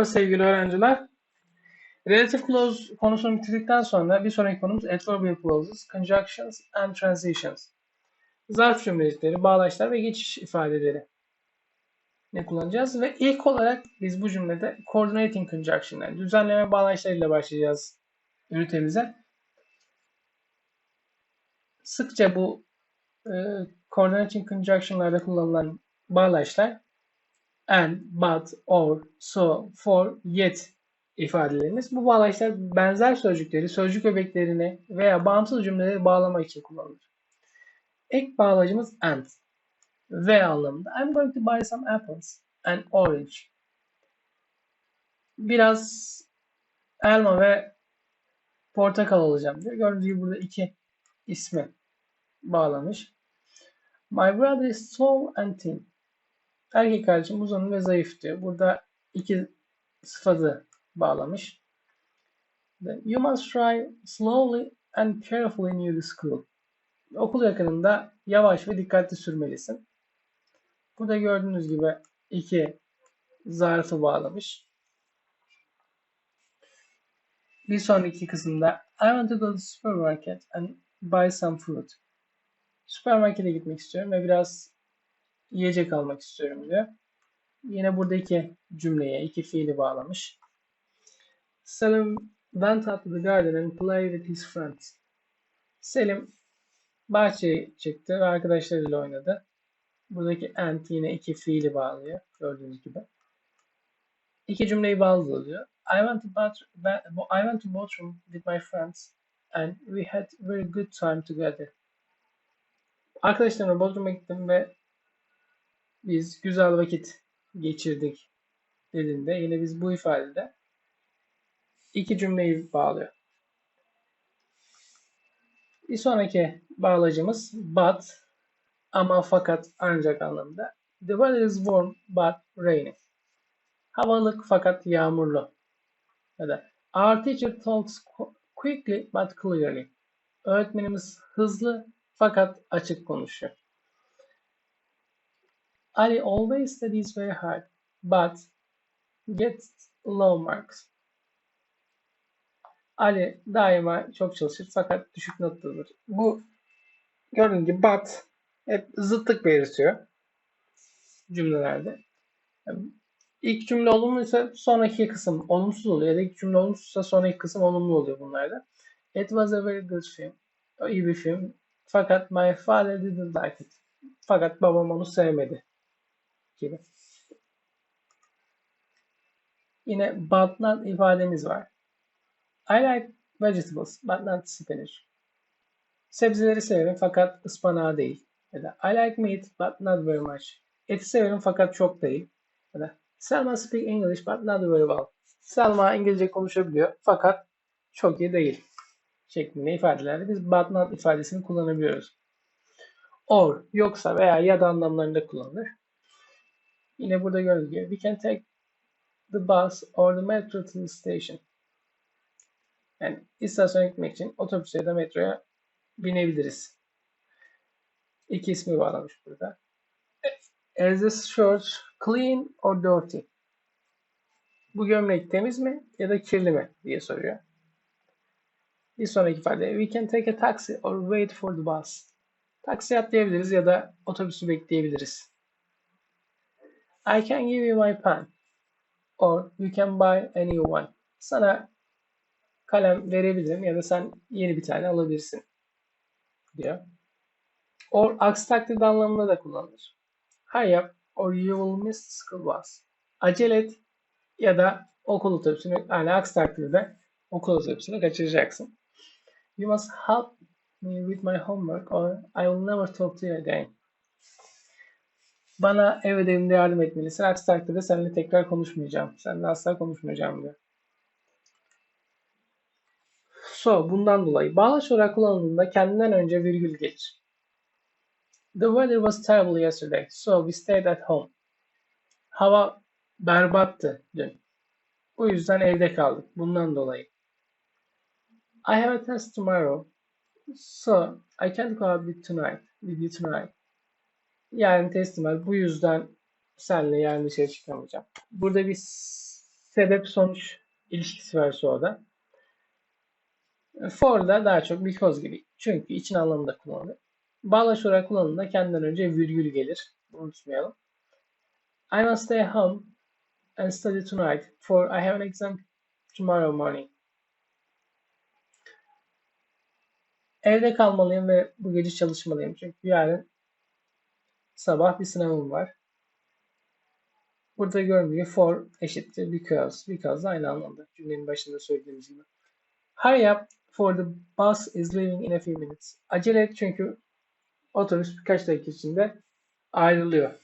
Merhaba sevgili öğrenciler. Relative clause konusunu bitirdikten sonra bir sonraki konumuz adverbial clauses, conjunctions and transitions. Zarf cümleleri, bağlaçlar ve geçiş ifadeleri ne kullanacağız ve ilk olarak biz bu cümlede coordinating conjunction yani düzenleme bağlaçlarıyla başlayacağız ünitemize. Sıkça bu e, coordinating conjunction'larda kullanılan bağlaçlar and, but, or, so, for, yet ifadelerimiz. Bu bağlaçlar benzer sözcükleri, sözcük öbeklerini veya bağımsız cümleleri bağlamak için kullanılır. Ek bağlacımız and ve anlamında. I'm going to buy some apples and orange. Biraz elma ve portakal alacağım diyor. Gördüğünüz gibi burada iki ismi bağlamış. My brother is tall and thin. Erkek kardeşim uzun ve zayıf diyor. Burada iki sıfatı bağlamış. You must drive slowly and carefully near the school. Okul yakınında yavaş ve dikkatli sürmelisin. Burada gördüğünüz gibi iki zarfı bağlamış. Bir sonraki kısımda I want to go to the supermarket and buy some fruit. Süpermarkete gitmek istiyorum ve biraz yiyecek almak istiyorum diyor. Yine buradaki cümleye iki fiili bağlamış. Selim went out to the garden and played with his friends. Selim bahçeye çıktı ve arkadaşlarıyla oynadı. Buradaki and yine iki fiili bağlıyor. Gördüğünüz gibi. İki cümleyi bağlıyor. I went to I went to bathroom with my friends and we had very good time together. Arkadaşlarımla Bodrum'a gittim ve biz güzel vakit geçirdik dediğinde yine biz bu ifadede iki cümleyi bağlıyor. Bir sonraki bağlacımız but ama fakat ancak anlamında. The weather is warm but rainy. Havalık fakat yağmurlu. Ya da Our teacher talks quickly but clearly. Öğretmenimiz hızlı fakat açık konuşuyor. Ali always studies very hard but gets low marks. Ali daima çok çalışır fakat düşük not alır. Bu gördüğünüz gibi but hep zıtlık belirtiyor cümlelerde. İlk cümle olumluysa sonraki kısım olumsuz oluyor ya da ilk cümle olumsuzsa sonraki kısım olumlu oluyor bunlarda. It was a very good film. O iyi bir film. Fakat my father didn't like it. Fakat babam onu sevmedi. Gibi. Yine but not ifademiz var. I like vegetables but not spinach. Sebzeleri severim fakat ıspanağı değil. Ya da I like meat but not very much. Eti severim fakat çok değil. Ya da Selma speak English but not very well. Selma İngilizce konuşabiliyor fakat çok iyi değil. Şeklinde ifadelerde biz but not ifadesini kullanabiliyoruz. Or, yoksa veya ya da anlamlarında kullanılır. Yine burada gördüğünüz gibi we can take the bus or the metro to the station. Yani istasyona gitmek için otobüse ya da metroya binebiliriz. İki ismi bağlamış burada. Is this shirt clean or dirty? Bu gömlek temiz mi ya da kirli mi diye soruyor. Bir sonraki ifade. We can take a taxi or wait for the bus. Taksi atlayabiliriz ya da otobüsü bekleyebiliriz. I can give you my pen. Or you can buy a new one. Sana kalem verebilirim ya da sen yeni bir tane alabilirsin diyor. Or aksi takdirde anlamında da kullanılır. Hurry up or you will miss school bus. Acele et ya da okul otobüsünü yani aksi takdirde okul otobüsünü kaçıracaksın. You must help me with my homework or I will never talk to you again. Bana ev ödevimde yardım etmelisin. Aksi takdirde seninle tekrar konuşmayacağım. Seninle asla konuşmayacağım diyor. So, bundan dolayı bağlaç olarak kullanıldığında kendinden önce virgül geç. The weather was terrible yesterday, so we stayed at home. Hava berbattı dün. Bu yüzden evde kaldık. Bundan dolayı. I have a test tomorrow, so I can't go out with tonight, with you tonight. Yarın testim var. Bu yüzden senle yarın dışarı çıkamayacağım. Burada bir sebep sonuç ilişkisi var soruda. For da daha çok because gibi. Çünkü için anlamında kullanılır. Bağlaç olarak kullanıldığında kendinden önce virgül gelir. Unutmayalım. I must stay home and study tonight for I have an exam tomorrow morning. Evde kalmalıyım ve bu gece çalışmalıyım. Çünkü yarın sabah bir sınavım var. Burada gördüğü for eşittir because. Because aynı anlamda. Cümlenin başında söylediğimiz gibi. Hurry up for the bus is leaving in a few minutes. Acele et çünkü otobüs birkaç dakika içinde ayrılıyor.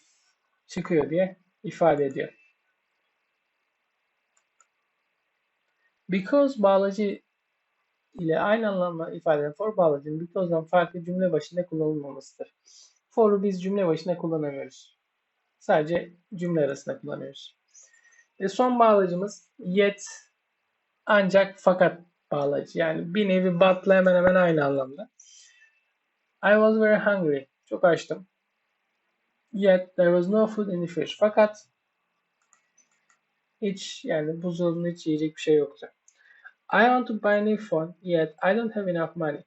Çıkıyor diye ifade ediyor. Because bağlacı ile aynı anlamda ifade eden for bağlacının because'dan farklı cümle başında kullanılmamasıdır. For'u biz cümle başında kullanamıyoruz. Sadece cümle arasında kullanıyoruz. Ve son bağlacımız yet ancak fakat bağlacı. Yani bir nevi but'la hemen hemen aynı anlamda. I was very hungry. Çok açtım. Yet there was no food in the fridge. Fakat hiç yani buzdolabında hiç yiyecek bir şey yoktu. I want to buy a new phone yet I don't have enough money.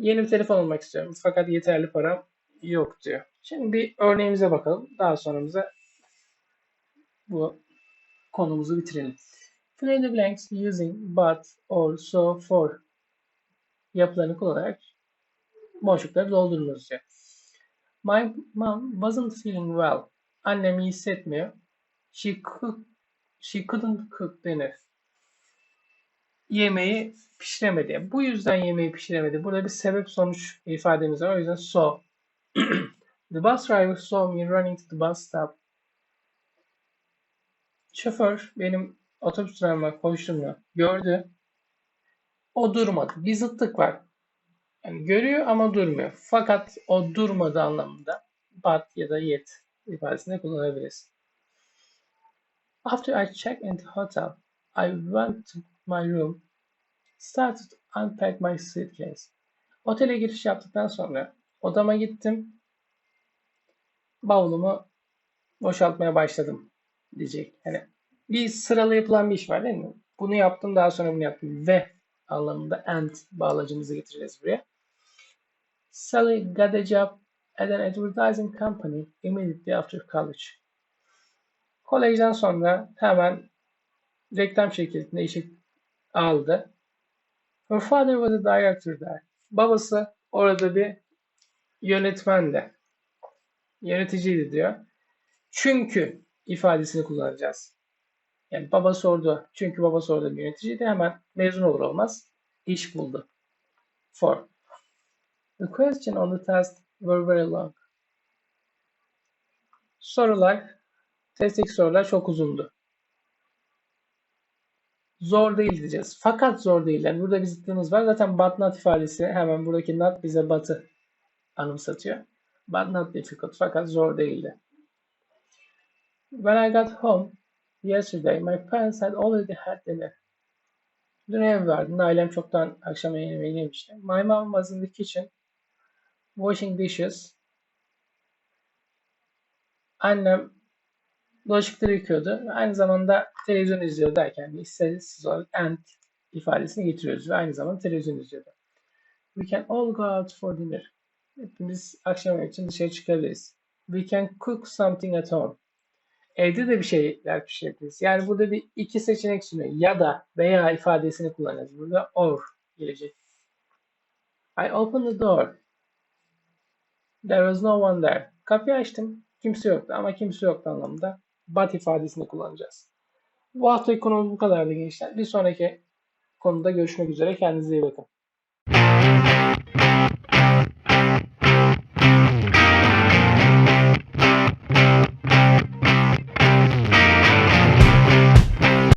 Yeni bir telefon almak istiyorum fakat yeterli param yok diyor. Şimdi bir örneğimize bakalım. Daha sonramıza bu konumuzu bitirelim. Fill in the blanks using but, or, so, for yapılarını kullanarak boşlukları doldurunuz diyor. My mom wasn't feeling well. Annem iyi hissetmiyor. She cook, she couldn't cook dinner. Yemeği pişiremedi. Bu yüzden yemeği pişiremedi. Burada bir sebep sonuç ifademiz var. O yüzden so. the bus driver saw me running to the bus stop. Şoför benim otobüs durağıma koştuğumu gördü. O durmadı. Bir zıtlık var. Yani görüyor ama durmuyor. Fakat o durmadı anlamında but ya da yet ifadesini kullanabiliriz. After I checked into hotel, I went to my room, started to unpack my suitcase. Otele giriş yaptıktan sonra odama gittim. Bavulumu boşaltmaya başladım diyecek. Yani bir sıralı yapılan bir iş var değil mi? Bunu yaptım daha sonra bunu yaptım ve anlamında and bağlacımızı getireceğiz buraya. Sally got a job at an advertising company immediately after college. Kolejden sonra hemen reklam şirketinde işe aldı. Her father was a director there. Babası orada bir yönetmendi. Yöneticiydi diyor. Çünkü ifadesini kullanacağız. Yani baba sordu. Çünkü baba sordu bir yöneticiydi. Hemen mezun olur olmaz iş buldu. For. The question on the test were very long. Sorular, testteki sorular çok uzundu. Zor değil diyeceğiz. Fakat zor değil. Yani burada bir zıtlığımız var. Zaten but not ifadesi hemen buradaki not bize but'ı anımsatıyor. But not difficult. Fakat zor değildi. When I got home yesterday, my parents had already had dinner. Dün ev vardı. Ailem çoktan akşam yemeği yemişti. My mom was in the kitchen washing dishes. Annem bulaşıkları yıkıyordu. Aynı zamanda televizyon izliyor derken de sessiz olarak and ifadesini getiriyoruz ve aynı zamanda televizyon izliyordu. We can all go out for dinner. Hepimiz akşam için dışarı çıkabiliriz. We can cook something at home. Evde de bir şeyler pişirebiliriz. Yani burada bir iki seçenek sunuyor. Ya da veya ifadesini kullanacağız. Burada or gelecek. I opened the door. There was no one there. Kapıyı açtım. Kimse yoktu ama kimse yoktu anlamında but ifadesini kullanacağız. Bu haftaki konumuz bu kadardı gençler. Bir sonraki konuda görüşmek üzere. Kendinize iyi bakın.